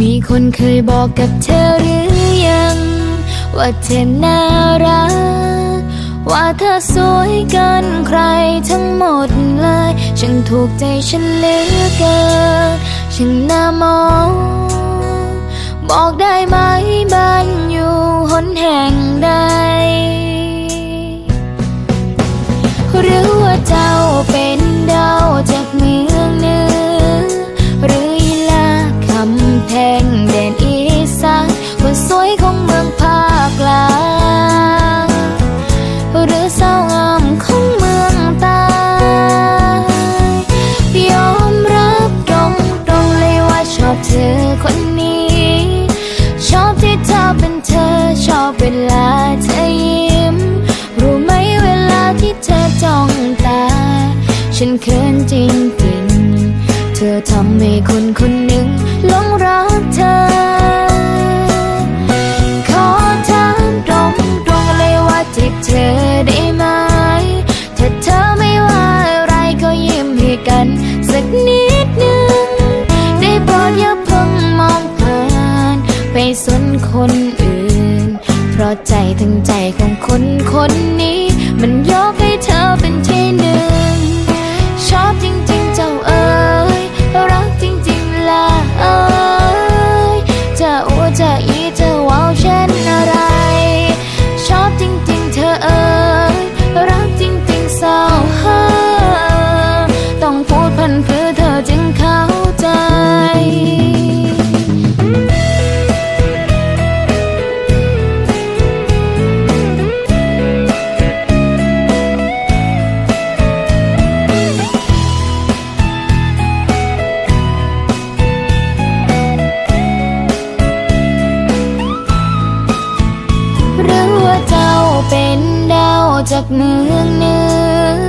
มีคนเคยบอกกับเธอหรือยัง ว่าเธอน่ารัก ว่าเธอสวยเกินใครทั้งหมดเลยฉันถูกใจฉันเหลือเกินฉันน่ามองบอกได้ไหมบ้านอยู่หนแห่งใด สวยของเมืองภาคกลางหรือสาวงามของเมืองใตายอมรับตรงตรงๆเลยว่าชอบเธอคนนี้ ชอบที่เธอเป็นเธอชอบเวลาเธอยิ้ม รู้ไหมเวลาที่เธอจ้องตา ฉันเขินจริง ไปสนคนอื่น เพราะใจทั้งใจของคนคนนี้ เจ้าเป็นดาวจากเมืองเนื้อ